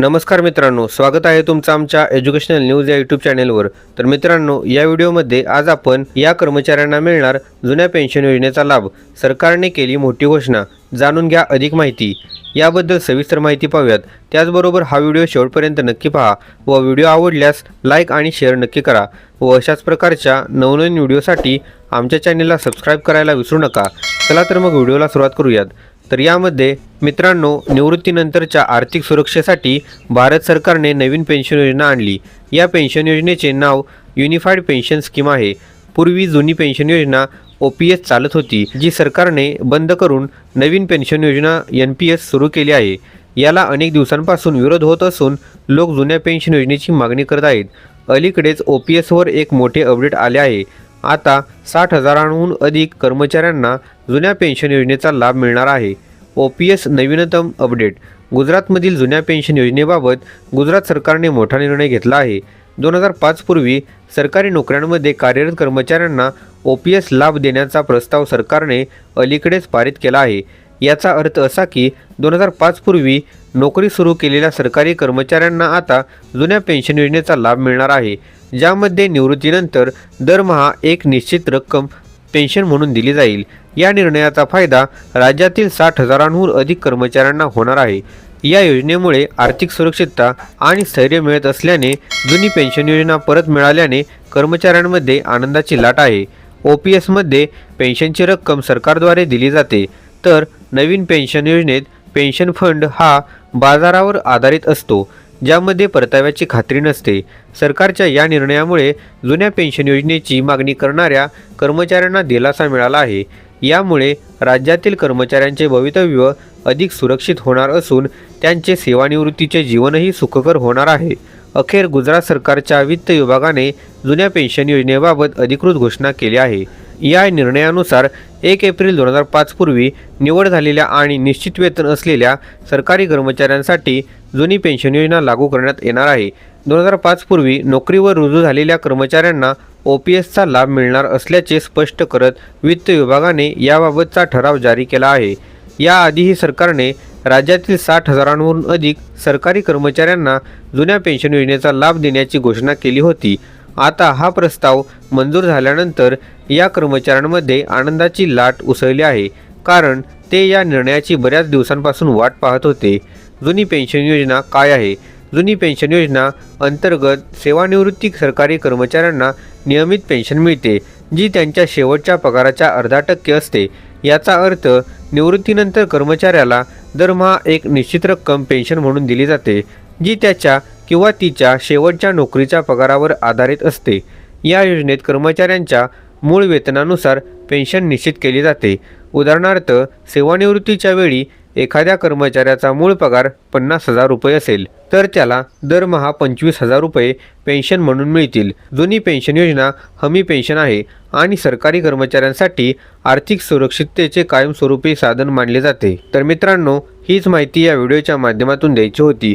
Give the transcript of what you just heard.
नमस्कार मित्रांनो स्वागत आहे तुमचं आमच्या एज्युकेशनल न्यूज या यूट्यूब चॅनेलवर तर मित्रांनो या व्हिडिओमध्ये आज आपण या कर्मचाऱ्यांना मिळणार जुन्या पेन्शन योजनेचा लाभ. सरकारने केली मोठी घोषणा. जाणून घ्या अधिक माहिती. याबद्दल सविस्तर माहिती पाहूयात. त्याचबरोबर हा व्हिडिओ शेवटपर्यंत नक्की पहा व व्हिडिओ आवडल्यास लाईक आणि शेअर नक्की करा व अशाच प्रकारच्या नवनवीन व्हिडिओसाठी आमच्या चॅनेलला सबस्क्राईब करायला विसरू नका. चला तर मग व्हिडिओला सुरुवात करूयात. तर यामध्ये मित्रांनो निवृत्तीनंतरच्या आर्थिक सुरक्षेसाठी भारत सरकारने नवीन पेन्शन योजना आणली. या पेन्शन योजनेचे नाव युनिफाईड पेन्शन स्कीम आहे. पूर्वी जुनी पेन्शन योजना ओ पी एस चालत होती जी सरकारने बंद करून नवीन पेन्शन योजना एन पी एस सुरू केली आहे. याला अनेक दिवसांपासून विरोध होत असून लोक जुन्या पेन्शन योजनेची मागणी करत आहेत. अलीकडेच ओ पी एसवर एक मोठे अपडेट आले आहे. आता साठ हजारांहून अधिक कर्मचाऱ्यांना जुन्या पेन्शन योजनेचा लाभ मिळणार आहे. ओ पी एस नवीनतम अपडेट. गुजरातमधील जुन्या पेन्शन योजनेबाबत गुजरात सरकारने मोठा निर्णय घेतला आहे. दोन हजार पाच पूर्वी सरकारी नोकऱ्यांमध्ये कार्यरत कर्मचाऱ्यांना ओ पी एस लाभ देण्याचा प्रस्ताव सरकारने अलीकडेच पारित केला आहे. याचा अर्थ असा की दोन हजार पाचपूर्वी नोकरी सुरू केलेल्या सरकारी कर्मचाऱ्यांना आता जुन्या पेन्शन योजनेचा लाभ मिळणार आहे ज्यामध्ये निवृत्तीनंतर दरमहा एक निश्चित रक्कम पेन्शन म्हणून दिली जाईल. या निर्णयाचा फायदा राज्यातील साठ हजारांहून अधिक कर्मचाऱ्यांना होणार आहे. या योजनेमुळे आर्थिक सुरक्षितता आणि स्थैर्य मिळत असल्याने जुनी पेन्शन योजना परत मिळाल्याने कर्मचाऱ्यांमध्ये आनंदाची लाट आहे. ओ पी एसमध्ये पेन्शनची रक्कम सरकारद्वारे दिली जाते. तर नवीन पेन्शन योजनेत पेन्शन फंड हा बाजारावर आधारित असतो ज्यामध्ये परताव्याची खात्री नसते. सरकारच्या या निर्णयामुळे जुन्या पेन्शन योजनेची मागणी करणाऱ्या कर्मचाऱ्यांना दिलासा मिळाला आहे. यामुळे राज्यातील कर्मचाऱ्यांचे भवितव्य अधिक सुरक्षित होणार असून त्यांचे सेवानिवृत्तीचे जीवनही सुखकर होणार आहे. अखेर गुजरात सरकारच्या वित्त विभागाने जुन्या पेन्शन योजनेबाबत अधिकृत घोषणा केली आहे. या निर्णयानुसार एक एप्रिल दोन हजार पाच पूर्वी निवड झालेल्या आणि निश्चित वेतन असलेल्या सरकारी कर्मचाऱ्यांसाठी जुनी पेन्शन योजना लागू करण्यात येणार आहे. दोन हजार पाच पूर्वी नोकरीवर रुजू झालेल्या कर्मचाऱ्यांना ओ पी एसचा लाभ मिळणार असल्याचे स्पष्ट करत वित्त विभागाने याबाबतचा ठराव जारी केला आहे. याआधीही सरकारने राज्यातील साठ हजारांहून अधिक सरकारी कर्मचाऱ्यांना जुन्या पेन्शन योजनेचा लाभ देण्याची घोषणा केली होती. आता हा प्रस्ताव मंजूर झाल्यानंतर या कर्मचाऱ्यांमध्ये आनंदाची लाट उसळली आहे. कारण ते या निर्णयाची बऱ्याच दिवसांपासून वाट पाहत होते. जुनी पेन्शन योजना काय आहे? जुनी पेन्शन योजना अंतर्गत सेवानिवृत्ती सरकारी कर्मचाऱ्यांना नियमित पेन्शन मिळते जी त्यांच्या शेवटच्या पगाराच्या अर्धा टक्के असते. याचा अर्थ निवृत्तीनंतर कर्मचाऱ्याला दरमहा एक निश्चित रक्कम पेन्शन म्हणून दिली जाते जी त्याच्या किंवा तिच्या शेवटच्या नोकरीच्या पगारावर आधारित असते. या योजनेत कर्मचाऱ्यांच्या मूळ वेतनानुसार पेन्शन निश्चित केली जाते. उदाहरणार्थ सेवानिवृत्तीच्या वेळी एखाद्या कर्मचाऱ्याचा मूळ पगार पन्नास हजार रुपये असेल तर त्याला दरमहा पंचवीस हजार रुपये पेन्शन म्हणून मिळतील. जुनी पेन्शन योजना हमी पेन्शन आहे आणि सरकारी कर्मचाऱ्यांसाठी आर्थिक सुरक्षिततेचे कायमस्वरूपी साधन मानले जाते. तर मित्रांनो हीच माहिती या व्हिडिओच्या माध्यमातून द्यायची होती.